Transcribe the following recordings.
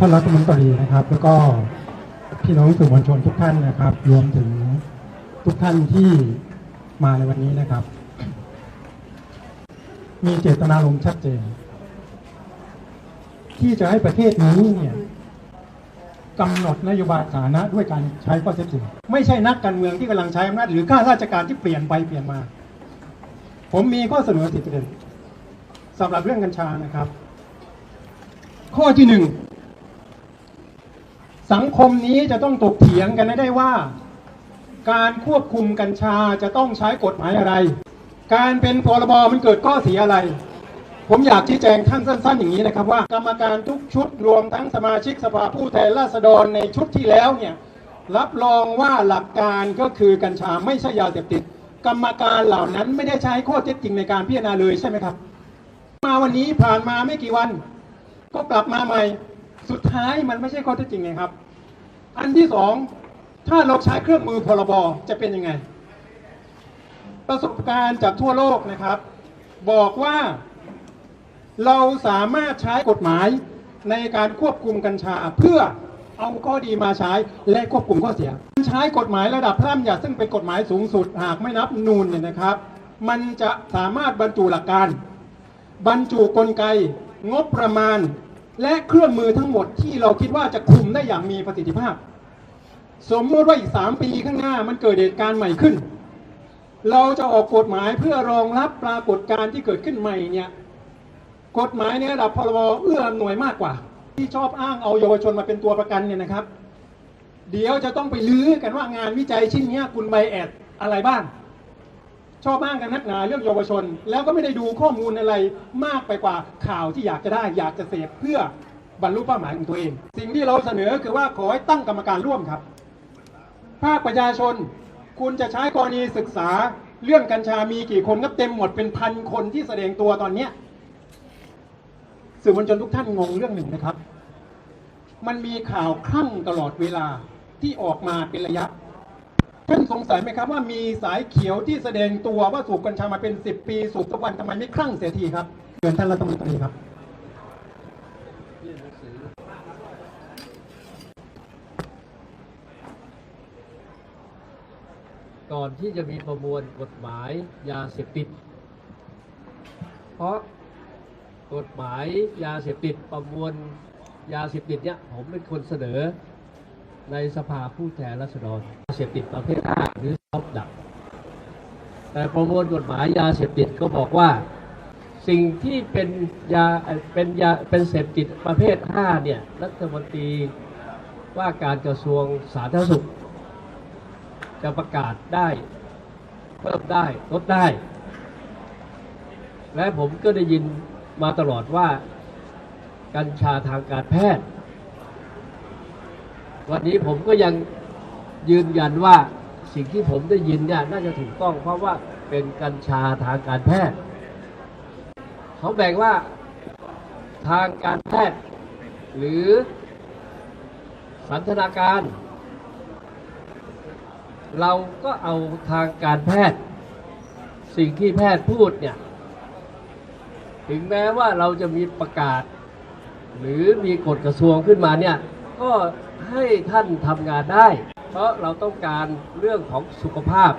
ท่านรัฐมนตรีนะครับ แล้วก็พี่น้องสื่อมวลชนทุกท่านนะครับ รวมถึงทุกท่านที่มาในวันนี้นะครับ มีเจตนารมณ์ชัดเจน ที่จะให้ประเทศนี้เนี่ยกำหนดนโยบายสาธารณะด้วยการใช้ข้อเท็จจริงไม่ใช่นักการเมืองที่กำลังใช้อำนาจหรือข้าราชการที่เปลี่ยนไปเปลี่ยนมา ผมมีข้อเสนอสิบประเด็นสำหรับเรื่องกัญชานะครับ ข้อที่หนึ่ง สังคมนี้จะต้องตกเถียงกันได้ว่า การควบคุมกัญชาจะต้องใช้กฎหมายอะไร การเป็นพรบมันเกิดข้อเสียอะไร ผมอยากชี้แจงท่านสั้น ๆ อย่างนี้นะครับว่า กรรมการทุกชุดรวมทั้งสมาชิกสภาผู้แทนราษฎรในชุดที่แล้วเนี่ยรับรองว่าหลักการก็คือกัญชาไม่ใช่ยาเสพติด กรรมการเหล่านั้นไม่ได้ใช้ข้อเท็จจริงในการพิจารณาเลยใช่ไหมครับ มาวันนี้ผ่านมาไม่กี่วัน ก็กลับมาใหม่ สุดท้ายมันไม่ใช่ข้อเท็จจริงไงครับ อันที่สองถ้าเราใช้เครื่องมือพรบจะเป็นยังไง ประสบการณ์จากทั่วโลกนะครับ บอกว่าเราสามารถใช้กฎหมายในการควบคุมกัญชาเพื่อเอาข้อดีมาใช้และควบคุมข้อเสีย ใช้กฎหมายระดับพระราชบัญญัติซึ่งเป็นกฎหมายสูงสุดหากไม่นับนูนเนี่ยนะครับ มันจะสามารถบรรจุหลักการ บรรจุกลไกงบประมาณ และเครื่องมือทั้งหมดที่เราคิดว่าจะคุมได้อย่างมีประสิทธิภาพ สมมติว่าอีกสามปีข้างหน้ามันเกิดเหตุการณ์ใหม่ขึ้น เราจะออกกฎหมายเพื่อรองรับปรากฏการณ์ที่เกิดขึ้นใหม่เนี่ยกฎหมายในระดับพรบเอื้ออำนวยมากกว่า ที่ชอบอ้างเอาเยาวชนมาเป็นตัวประกันเนี่ยนะครับ เดี๋ยวจะต้องไปลื้อกันว่างานวิจัยชิ้นนี้คุณใบแอดอะไรบ้าง ชอบอ้างกันนักหนาเรื่องเยาวชน แล้วก็ไม่ได้ดูข้อมูลอะไรมากไปกว่าข่าวที่อยากจะได้ อยากจะเสพเพื่อบรรลุเป้าหมายของตัวเอง สิ่งที่เราเสนอคือว่าขอให้ตั้งกรรมการร่วมครับ ภาคประชาชน คุณจะใช้กรณีศึกษาเรื่องกัญชามีกี่คนก็เต็มหมดเป็นพันคนที่แสดงตัวตอนเนี้ยสื่อมวลชนทุกท่านงงเรื่องหนึ่งนะครับ มันมีข่าวคลั่งตลอดเวลาที่ออกมาเป็นระยะ ท่านสงสัยไหมครับว่ามีสายเขียวที่แสดงตัวว่าสูบกัญชามาเป็นสิบปีสูบทุกวันทำไมไม่คลั่งเสียทีครับเชิญท่านรัฐมนตรีครับก่อนที่จะมีประมวลกฎหมายยาเสพติด เพราะกฎหมายยาเสพติดประมวลยาเสพติดเนี่ยผมเป็นคนเสนอ ในสภาผู้แทนราษฎรยาเสพติดประเภท5หรือซอฟดับแต่ประมวลกฎหมายยาเสพติดก็บอกว่า สิ่งที่เป็นยาเอ่อเป็นยาเป็นเสพติดประเภท5เนี่ยรัฐมนตรีว่าการกระทรวงสาธารณสุข จะประกาศได้เพิ่มได้ลดได้ และผมก็ได้ยินมาตลอดว่ากัญชาทางการแพทย์ วันนี้ผมก็ยังยืนยันว่าสิ่งที่ผมได้ยินเนี่ยน่าจะถูกต้องเพราะว่าเป็นกัญชาทางการแพทย์เขาแบ่งว่าทางการแพทย์ หรือสันทนาการ เราก็เอาทางการแพทย์ สิ่งที่แพทย์พูดเนี่ยถึงแม้ว่าเราจะมีประกาศ หรือมีกฎกระทรวงขึ้นมาเนี่ย ก็ให้ท่านทำงานได้ เพราะเราต้องการเรื่องของสุขภาพ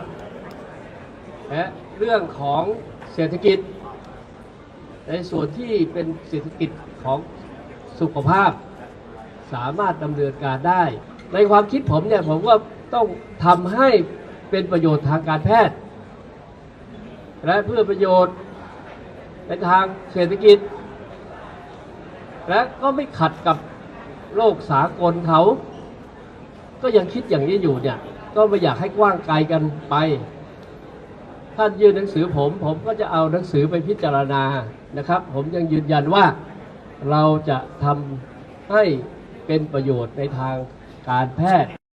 และเรื่องของเศรษฐกิจ ในส่วนที่เป็นเศรษฐกิจของสุขภาพ สามารถดำเนินการได้ ในความคิดผมเนี่ยผมว่าต้องทำให้เป็นประโยชน์ทางการแพทย์ และเพื่อประโยชน์ในทางเศรษฐกิจ และก็ไม่ขัดกับ โลกสากลเขา ก็ยังคิดอย่างนี้อยู่เนี่ย ก็ไม่อยากให้กว้างไกลกันไป ท่านยื่นหนังสือผม ผมก็จะเอาหนังสือไปพิจารณานะครับ ผมยังยืนยันว่าเราจะทำให้เป็นประโยชน์ในทางการแพทย์